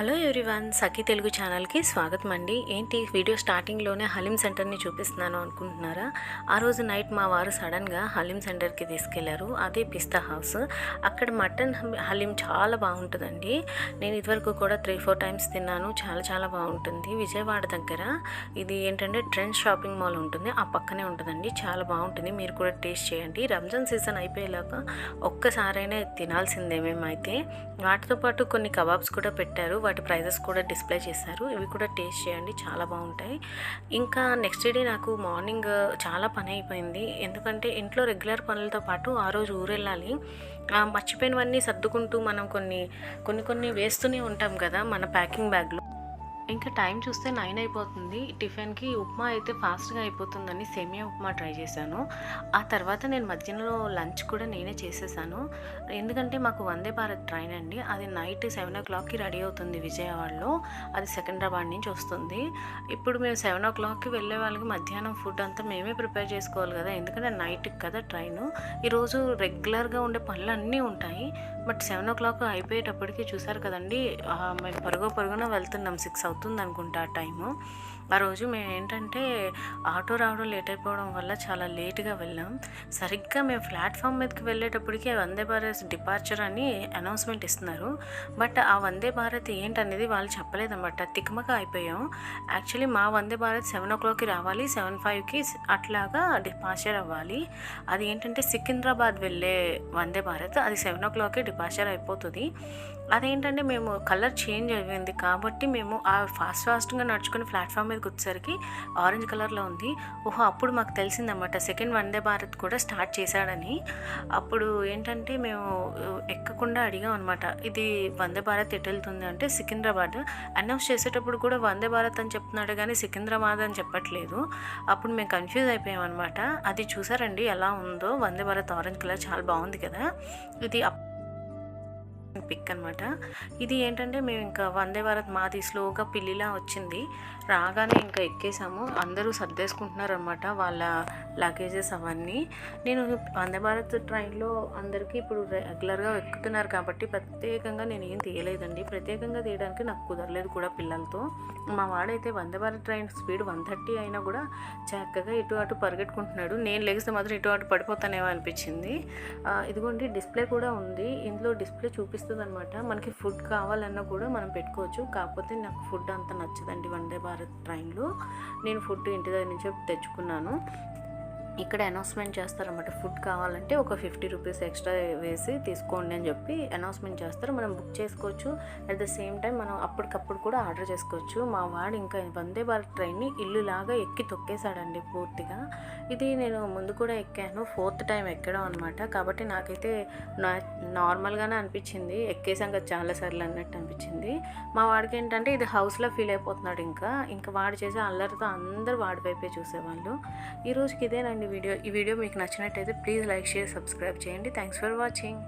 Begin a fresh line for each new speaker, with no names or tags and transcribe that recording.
Hello everyone సఖీ తెలుగు ఛానల్కి స్వాగతం అండి ఏంటి వీడియో స్టార్టింగ్లోనే హలీం సెంటర్ని చూపిస్తున్నాను అనుకుంటున్నారా? ఆ రోజు నైట్ మా వారు సడన్గా హలీం సెంటర్కి తీసుకెళ్ళారు. అదే పిస్తా హౌస్. అక్కడ మటన్ హలీం చాలా బాగుంటుందండి. నేను ఇదివరకు కూడా త్రీ ఫోర్ టైమ్స్ తిన్నాను. చాలా చాలా బాగుంటుంది. విజయవాడ దగ్గర ఇది ఏంటంటే ట్రెండ్ షాపింగ్ మాల్ ఉంటుంది. ఆ పక్కనే ఉంటుందండి. చాలా బాగుంటుంది. మీరు కూడా టేస్ట్ చేయండి. రంజాన్ సీజన్ అయిపోయేలాగా ఒక్కసారైనా తినాల్సిందే మేమైతే. వాటితో పాటు కొన్ని కబాబ్స్ కూడా పెట్టారు. వాటి ప్రైజెస్ కూడా డిస్ప్లే చేశారు. ఇవి కూడా టేస్ట్ చేయండి. చాలా బాగుంటాయి. ఇంకా నెక్స్ట్ డే నాకు మార్నింగ్ చాలా పని అయిపోయింది. ఎందుకంటే ఇంట్లో రెగ్యులర్ పనులతో పాటు ఆ రోజు ఊరెళ్ళాలి. మర్చిపోయినవన్నీ సర్దుకుంటూ మనం కొన్ని కొన్ని కొన్ని వేస్తూనే ఉంటాం కదా మన ప్యాకింగ్ బ్యాగ్లో. ఇంకా టైం చూస్తే నైన్ అయిపోతుంది. టిఫిన్కి ఉప్మా అయితే ఫాస్ట్గా అయిపోతుందని సేమియా ఉప్మా ట్రై చేశాను. ఆ తర్వాత నేను మధ్యలో లంచ్ కూడా నేనే చేసేసాను. ఎందుకంటే మాకు వందే భారత్ ట్రైన్ అండి. అది నైట్ సెవెన్ ఓ క్లాక్కి రెడీ అవుతుంది విజయవాడలో. అది సికింద్రాబాద్ నుంచి వస్తుంది. ఇప్పుడు మేము సెవెన్ ఓ క్లాక్కి వెళ్ళే వాళ్ళకి మధ్యాహ్నం ఫుడ్ అంతా మేమే ప్రిపేర్ చేసుకోవాలి కదా. ఎందుకంటే నైట్కి కదా ట్రైన్. ఈరోజు రెగ్యులర్గా ఉండే పనులు అన్నీ ఉంటాయి. బట్ సెవెన్ ఓ క్లాక్ అయిపోయేటప్పటికి చూసారు కదండి మేము పరుగు పరుగున వెళ్తున్నాం సిక్స్ అవుతుంది అవుతుంది అనుకుంటా ఆ టైము. ఆ రోజు మేము ఏంటంటే ఆటో రావడం లేట్ అయిపోవడం వల్ల చాలా లేట్గా వెళ్ళాం. సరిగ్గా మేము ప్లాట్ఫామ్ మీదకి వెళ్ళేటప్పటికి వందే భారత్ డిపార్చర్ అని అనౌన్స్మెంట్ ఇస్తున్నారు. బట్ ఆ వందే భారత్ ఏంటనేది వాళ్ళు చెప్పలేదన్నమాట. తిక్మక అయిపోయాం. యాక్చువల్లీ మా వందే భారత్ సెవెన్ ఓ క్లాక్కి రావాలి సెవెన్ ఫైవ్కి అట్లాగా డిపార్చర్ అవ్వాలి. అది ఏంటంటే సికింద్రాబాద్ వెళ్ళే వందే భారత్ అది సెవెన్ ఓ క్లాక్కి డిపార్చర్ అయిపోతుంది. అదేంటంటే మేము కలర్ చేంజ్ అయ్యింది కాబట్టి మేము ఆ ఫాస్ట్ ఫాస్ట్గా నడుచుకుని ప్లాట్ఫామ్ మీదకి వచ్చేసరికి ఆరెంజ్ కలర్లో ఉంది. ఓహో అప్పుడు మాకు తెలిసిందన్నమాట. సెకండ్ వందే భారత్ కూడా స్టార్ట్ చేశాడని. అప్పుడు ఏంటంటే మేము ఎక్కకుండా అడిగాం అనమాట ఇది వందే భారత్ ఎటు వెళ్తుంది అంటే సికింద్రాబాద్. అనౌన్స్ చేసేటప్పుడు కూడా వందే భారత్ అని చెప్తున్నాడు కానీ సికింద్రాబాద్ అని చెప్పట్లేదు. అప్పుడు మేము కన్ఫ్యూజ్ అయిపోయాం అనమాట అది చూసారండి ఎలా ఉందో. వందే భారత్ ఆరెంజ్ కలర్ చాలా బాగుంది కదా. ఇది అప్ పిక్ అనమాట ఇది ఏంటంటే మేము ఇంకా వందే భారత్ మాది స్లోగా పిల్లిలా వచ్చింది. రాగానే ఇంకా ఎక్కేసాము. అందరూ సర్దేసుకుంటున్నారు అనమాట వాళ్ళ లగేజెస్ అవన్నీ. నేను వందే భారత్ ట్రైన్లో అందరికీ ఇప్పుడు రెగ్యులర్గా ఎక్కుతున్నారు కాబట్టి ప్రత్యేకంగా నేను ఏం తీయలేదండి. ప్రత్యేకంగా తీయడానికి నాకు కుదరలేదు కూడా పిల్లలతో. మా వాడైతే Vande Bharat train speed one thirty అయినా కూడా చక్కగా ఇటు అటు పరిగెట్టుకుంటున్నాడు. నేను లెగిస్తే మాత్రం ఇటు అటు పడిపోతానేమో అనిపించింది. ఇదిగోండి డిస్ప్లే కూడా ఉంది. ఇందులో డిస్ప్లే అనిపిస్తుంది అనమాట మనకి ఫుడ్ కావాలన్నా కూడా మనం పెట్టుకోవచ్చు. కాకపోతే నాకు ఫుడ్ అంత నచ్చదండి. వందే భారత్ ట్రైన్లో నేను ఫుడ్ ఇంటి దగ్గర నుంచి తెచ్చుకున్నాను. ఇక్కడ అనౌన్స్మెంట్ చేస్తారన్నమాట. ఫుడ్ కావాలంటే ఒక ఫిఫ్టీ రూపీస్ ఎక్స్ట్రా వేసి తీసుకోండి అని చెప్పి అనౌన్స్మెంట్ చేస్తారు. మనం బుక్ చేసుకోవచ్చు. అట్ ద సేమ్ టైం మనం అప్పటికప్పుడు కూడా ఆర్డర్ చేసుకోవచ్చు. మా వాడు ఇంకా వందే భారత్ ట్రైన్ని ఇల్లులాగా ఎక్కి తొక్కేశాడండి పూర్తిగా. ఇది నేను ముందు కూడా ఎక్కాను. ఫోర్త్ టైం ఎక్కడం అనమాట కాబట్టి నాకైతే నా నార్మల్గానే అనిపించింది. ఎక్కేసాం కదా చాలాసార్లు అన్నట్టు అనిపించింది. మా వాడికి ఏంటంటే ఇది హౌస్లో ఫీల్ అయిపోతున్నాడు ఇంకా. ఇంకా వాడు చేసే అల్లరితో అందరూ వాడి వైపే చూసేవాళ్ళు. ఈ రోజుకి ఇదేనండి వీడియో ఈ వీడియో మీకు నచ్చినట్టయితే ప్లీజ్ లైక్ షేర్ సబ్స్క్రైబ్ చేయండి. Thanks for watching